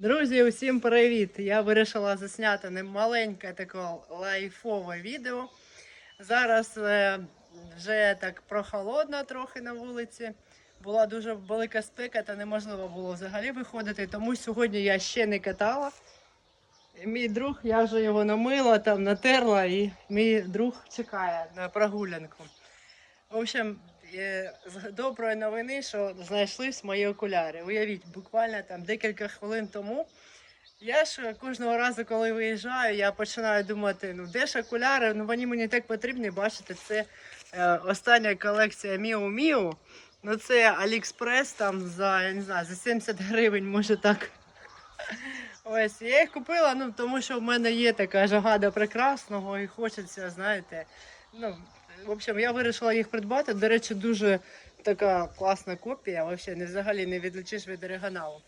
Друзі, усім привіт! Я вирішила засняти не маленьке таке лайфове відео. Зараз е, вже так прохолодно трохи на вулиці. Була дуже велика спека, та неможливо було взагалі виходити, тому сьогодні я ще не катала. Мій друг, я вже його намила, там натерла, і мій друг чекає на прогулянку. В общем, з доброї новини, що знайшлись мої окуляри. Уявіть, буквально там декілька хвилин тому. Я ж кожного разу, коли виїжджаю, я починаю думати, ну де ж окуляри? Ну вони мені так потрібні. Бачите, це е, остання колекція Міу Міу. Ну це Аліекспрес там за я не знаю, за 70 гривень, може так. Ось я їх купила, ну тому що в мене є така жага до прекрасного і хочеться, знаєте. Ну, в общем, я вирішила їх придбати. До речі, дуже така класна копія. Взагалі не взагалі не відлучиш від оригіналу.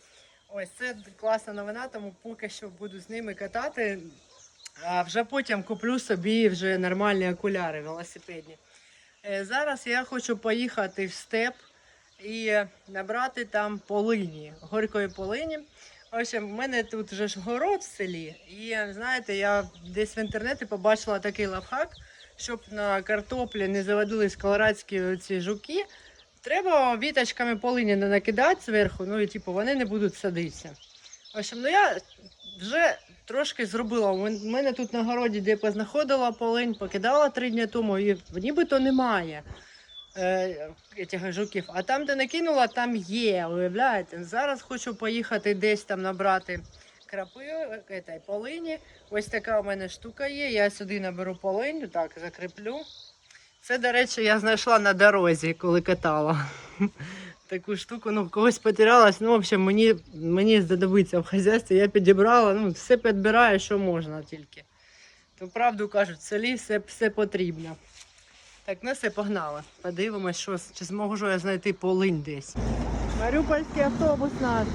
Ось це класна новина, тому поки що буду з ними катати. А вже потім куплю собі вже нормальні окуляри велосипедні. Е, Зараз я хочу поїхати в степ і набрати там полині, горької полині. В общем, в мене тут вже ж город в селі, і знаєте, я десь в інтернеті побачила такий лайфхак, щоб на картоплі не заводились колорадські ці жуки. Треба віточками полині не накидати зверху, ну і типу вони не будуть садитися. В общем, ну я вже трошки зробила. У мене тут на городі, де познаходила полинь, покидала три дні тому, і нібито немає е, цих жуків. А там, де накинула, там є. Уявляєте? Зараз хочу поїхати десь там набрати крапи, полині. Ось така у мене штука є. Я сюди наберу полинь, так, закріплю. Це, до речі, я знайшла на дорозі, коли катала. Таку штуку, ну, когось потерялась. Ну, в общем, мені, мені знадобиться в хазяйстві, я підібрала, ну, все підбираю, що можна тільки. То правду кажуть, в селі все, все потрібно. Так, ну все, погнали. Подивимось, що, чи зможу я знайти полинь десь. Маріупольський автобус наш.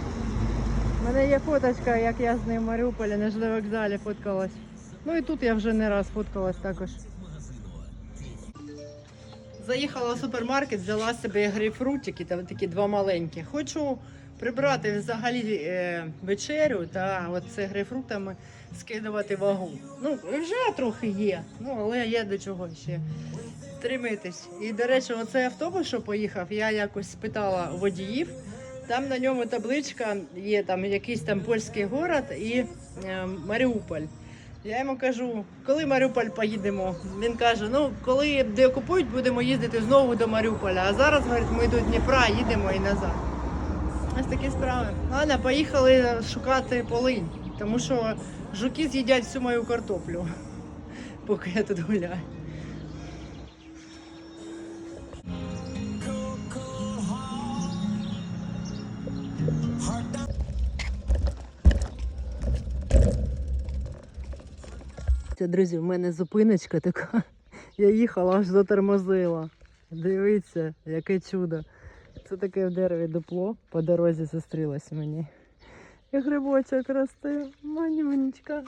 У мене є фоточка, як я з ним в Маріуполі на ЖД-вокзалі фоткалась. Ну і тут я вже не раз фоткалась також. Заїхала в супермаркет, взяла собі грейпфрутики, там такі два маленькі. Хочу прибрати взагалі е, вечерю та от це грейпфрутами скидувати вагу. Ну, вже трохи є, ну але є до чого ще стремитись. І, до речі, оцей автобус, що поїхав, я якось спитала водіїв. Там на ньому табличка є там якийсь там польський город і е, Маріуполь. Я йому кажу, коли Маріуполь поїдемо. Він каже: ну коли деокупують, будемо їздити знову до Маріуполя. А зараз говорить, ми до Дніпра їдемо і назад. Ось такі справи. Ладно, поїхали шукати полинь, тому що жуки з'їдять всю мою картоплю, поки я тут гуляю. Друзі, в мене зупиночка така. Я їхала, аж затормозила. Дивіться, яке чудо. Це таке в дереві дупло по дорозі зустрілося мені. І грибочок росте, манюнечка.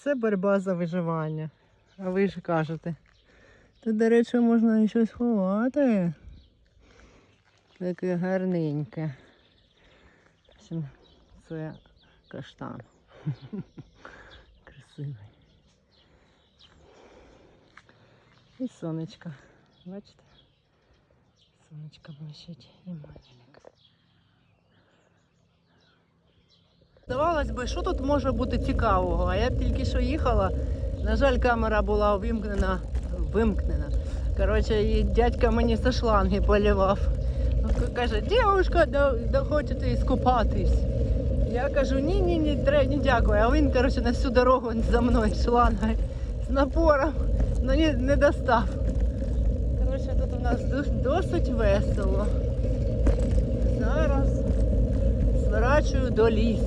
Це боротьба за виживання. А ви ж кажете. Тут, до речі, можна і щось ховати. Таке гарненьке. Це каштан. Красивий. І сонечко. Бачите? Сонечко блищить і маленька. Здавалось би, що тут може бути цікавого? А я тільки що їхала. На жаль, камера була вимкнена. Вимкнена. Коротше, і дядька мені со шланги поливав. Каже, дівчинка, да, да хочете іскупатись. Я кажу, ні, ні, ні, ні, дякую. А він, коротше, на всю дорогу за мною шлангою з напором, ну не, не достав. Коротше, тут у нас досить весело. Зараз зворачую до лісу.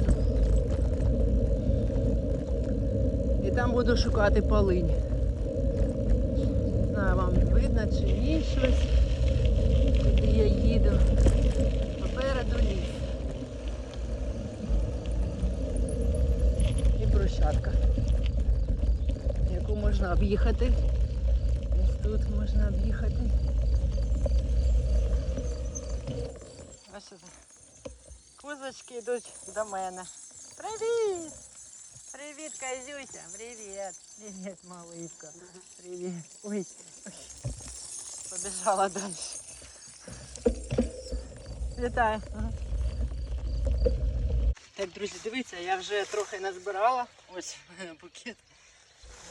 І там буду шукати полинь. Не знаю, вам видно чи ні щось, куди я їду. можна об'їхати. Ось тут можна об'їхати. Ось сюди. козочки йдуть до мене. Привіт! Привіт, Козюся! Привіт! Привіт, малышка! Привіт! Ой, ой. Побіжала далі. Вітаю! Ага. Так, друзі, дивіться, я вже трохи назбирала. Ось в мене букет.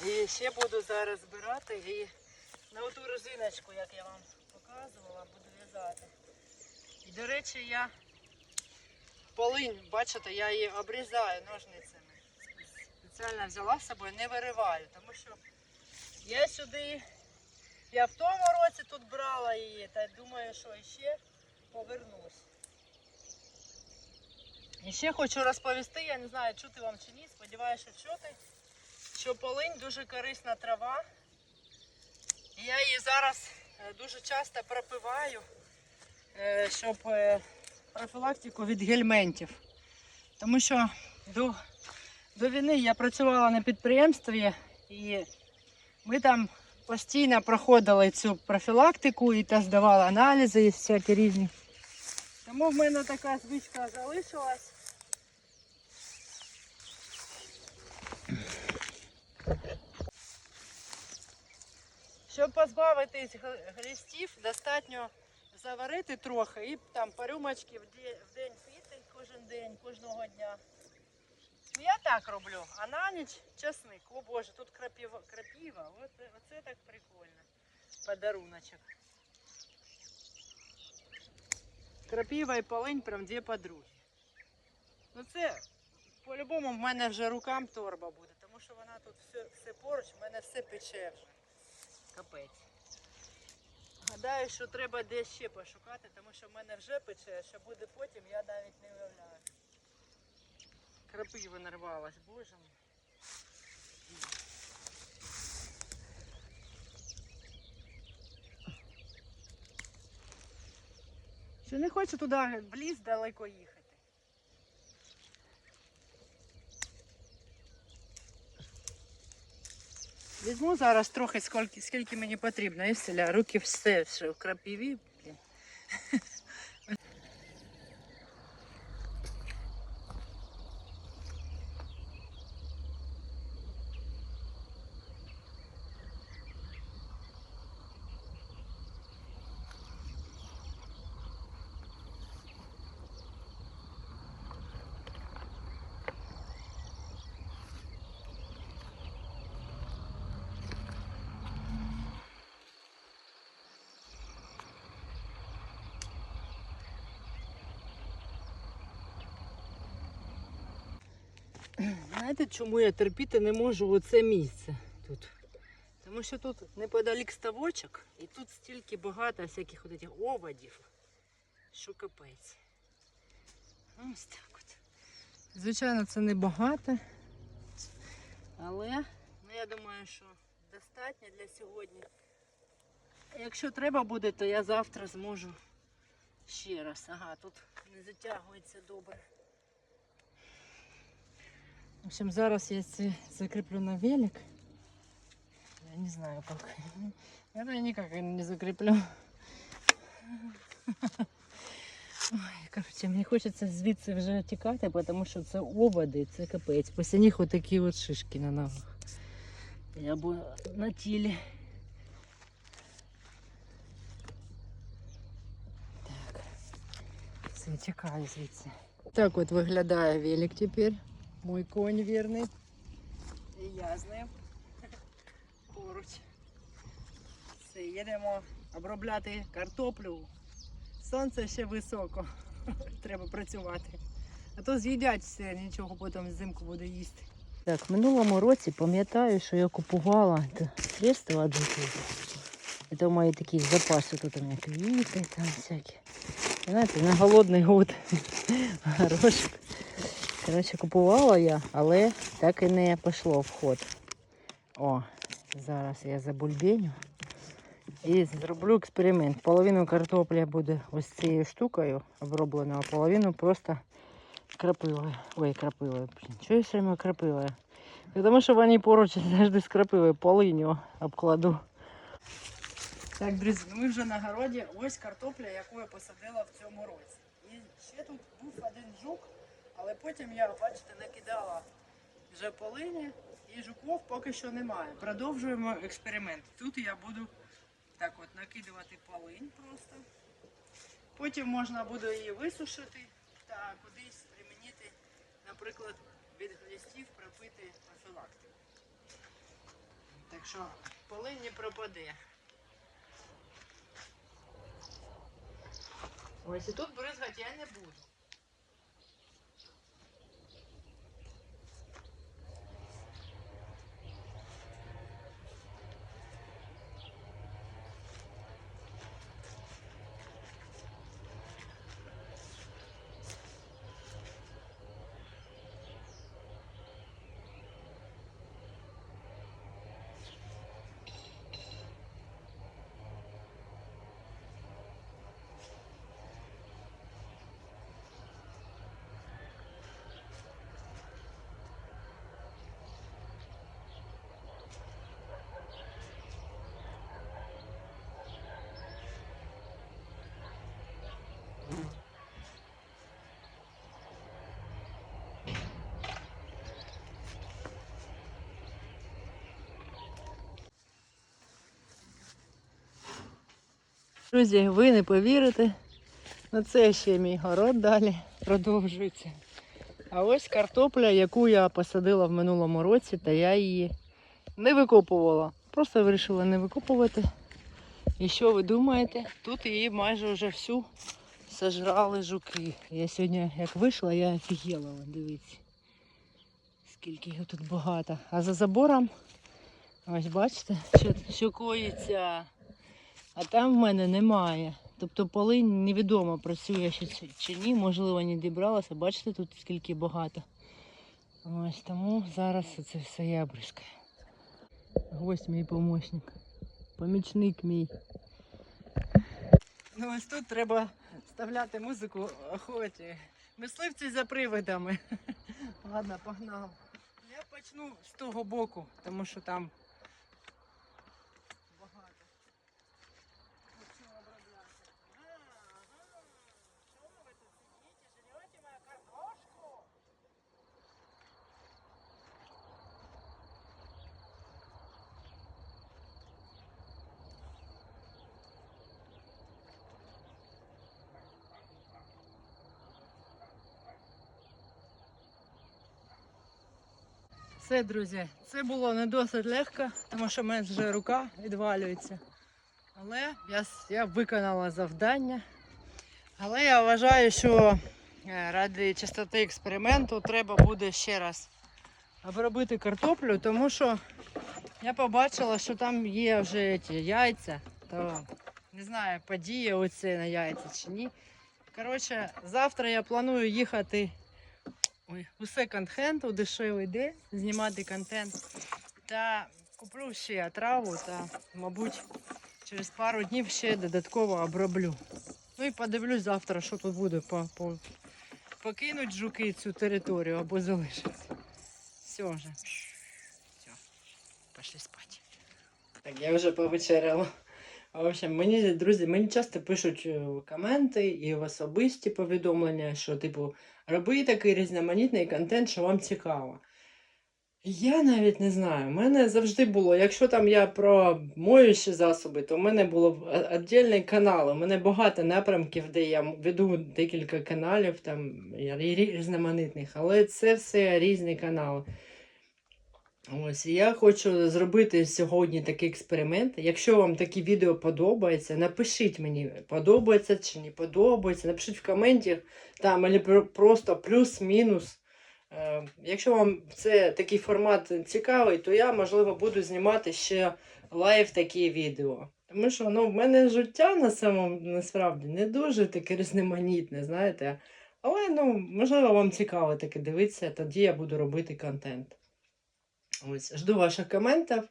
І ще буду зараз збирати і на оту резиночку, як я вам показувала, буду в'язати. І до речі, я полинь, бачите, я її обрізаю ножницями. Спеціально взяла з собою, не вириваю, тому що я сюди, я в тому році тут брала її, та думаю, що ще повернусь. І ще хочу розповісти, я не знаю, чути вам чи ні, сподіваюся, що чути, що полинь дуже корисна трава. Я її зараз е, дуже часто пропиваю, е, щоб е, профілактику від гельментів. Тому що до, до війни я працювала на підприємстві і ми там постійно проходили цю профілактику і та здавали аналізи і всякі різні. Тому в мене така звичка залишилась. Щоб позбавитись глістів, достатньо заварити трохи і там по рюмочки в день піти кожен день, кожного дня. Ну, Я так роблю, а на ніч чесник. О боже, тут крапіва, крапіва. Оце, оце так прикольно. Подаруночок. Крапіва і полинь прям дві подруги. Ну це по-любому в мене вже рукам торба буде, тому що вона тут все, все поруч, в мене все пече. Капець. Гадаю, що треба десь ще пошукати, тому що в мене вже пече, що буде потім, я навіть не уявляю. Крапива нарвалась, боже мій. Що не хочу туди в ліс далеко їхати. Візьму зараз трохи, скільки, скільки мені потрібно. І все, руки все, що в крапиві. Знаєте, чому я терпіти не можу оце місце тут? Тому що тут неподалік ставочок, і тут стільки багато всяких от оводів, що капець. Ось так от. Звичайно, це не багато, але ну, я думаю, що достатньо для сьогодні. Якщо треба буде, то я завтра зможу ще раз. Ага, тут не затягується добре. В общем, зараз я це закреплю на велик. Я не знаю как. Это я никак не закреплю. Ой, короче, мені хочеться звідси вже тікати, тому що це оводи, це капець. Після них отакі от шишки на ногах. Або на тілі. Так. Все, тікаю звідси. Так от виглядає велик тепер. Мой конь вірний. І я з ним поруч. Все, їдемо обробляти картоплю. Сонце ще високо. Треба працювати. А то з'їдять все, нічого потім взимку буде їсти. Так, в минулому році пам'ятаю, що я купувала средства один Це мої такі запаси, тут у мене квіти там всякі. Знаєте, на голодний год горошок. Коротше, купувала я, але так і не пішло в ход. О, зараз я забульбеню і зроблю експеримент. Половину картопля буде ось цією штукою обробленою, а половину просто крапивою. Ой, крапивою. Блін, чого я все время крапивою? Тому що вони поруч завжди з крапивою, полиню обкладу. Так, друзі, ми вже на городі. Ось картопля, яку я посадила в цьому році. І ще тут був один жук, але потім я, бачите, накидала вже полині і жуков поки що немає. Продовжуємо експеримент. Тут я буду так от накидувати полинь просто. Потім можна буде її висушити та кудись примінити, наприклад, від глистів пропити профілактику. Так що полинь не пропаде. Ось і тут бризгати я не буду. Друзі, ви не повірите. Ну це ще мій город далі продовжується. А ось картопля, яку я посадила в минулому році, та я її не викопувала. Просто вирішила не викопувати. І що ви думаєте? Тут її майже вже всю сожрали жуки. Я сьогодні як вийшла, я офігела, дивіться. Скільки його тут багато. А за забором, ось бачите, що, що коїться. А там в мене немає. Тобто полинь невідомо працює чи- ні, можливо, не дібралася. Бачите, тут скільки багато. Ось тому зараз це все я бризкаю. Гость мій помощник. Помічник мій. Ну ось тут треба вставляти музику охоті. Мисливці за привидами. Ладно, погнав. Я почну з того боку, тому що там багато. Хочу обробляти. Ага. Що ви тут сидите, жрете мою картошку? Все, друзі, це було не досить легко, тому що в мене вже рука відвалюється. Але я, я виконала завдання. Але я вважаю, що е, ради чистоти експерименту треба буде ще раз обробити картоплю, тому що я побачила, що там є вже ті яйця. То не знаю, подіє оце на яйця чи ні. Коротше, завтра я планую їхати ой, у секонд-хенд, у дешевий де, знімати контент. Та куплю ще траву та, мабуть, через пару днів ще додатково оброблю. Ну і подивлюсь завтра, що тут буде. По, по... Покинуть жуки цю територію або залишаться. Все вже. Все. Пошли спати. Так, я вже повечеряла. В общем, мені, друзі, мені часто пишуть е, коменти і в особисті повідомлення, що, типу, роби такий різноманітний контент, що вам цікаво. Я навіть не знаю. У мене завжди було, якщо там я про моючі засоби, то в мене було віддільний канал. У мене багато напрямків, де я веду декілька каналів, там різноманітних, але це все різні канали. Ось я хочу зробити сьогодні такий експеримент. Якщо вам такі відео подобається, напишіть мені, подобається чи не подобається. Напишіть в коменті там або просто плюс-мінус. Е, Якщо вам це такий формат цікавий, то я, можливо, буду знімати ще лайв такі відео. Тому що ну, в мене життя на самому насправді не дуже таке різноманітне, знаєте. Але ну, можливо, вам цікаво таке дивитися, тоді я буду робити контент. Ось, жду ваших коментів.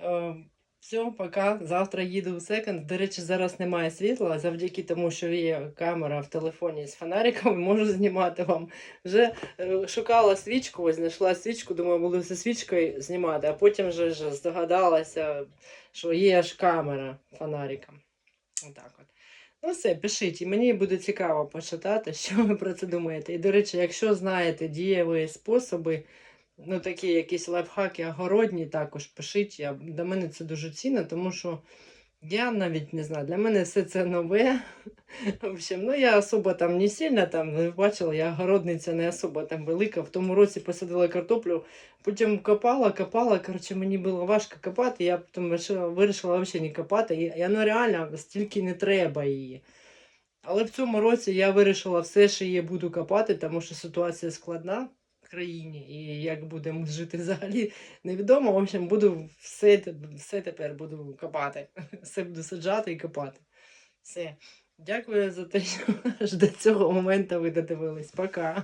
Е, все, пока. Завтра їду у секонд. До речі, зараз немає світла, завдяки тому, що є камера в телефоні з фонариком, можу знімати вам. Вже е, шукала свічку, ось знайшла свічку, думаю, буду зі свічкою знімати, а потім вже ж здогадалася, що є ж камера фонариком. Отак от. Ну все, пишіть, і мені буде цікаво почитати, що ви про це думаєте. І, до речі, якщо знаєте дієві способи, ну такі якісь лайфхаки огородні, також пишіть. Я, для мене це дуже цінно, тому що я навіть не знаю, для мене все це нове. В общем, ну я особо там не сильно там бачила, я огородниця не особо там велика. В тому році посадила картоплю, потім копала, копала. Коротше, мені було важко копати. Я потім вирішила, вирішила взагалі не копати. І, ну реально стільки не треба її. Але в цьому році я вирішила все, що її буду копати, тому що ситуація складна країні. І як будемо жити взагалі невідомо. В общем, буду все, все тепер буду копати. Все буду саджати і копати. Все. Дякую за те, що аж до цього моменту ви додивились. Пока.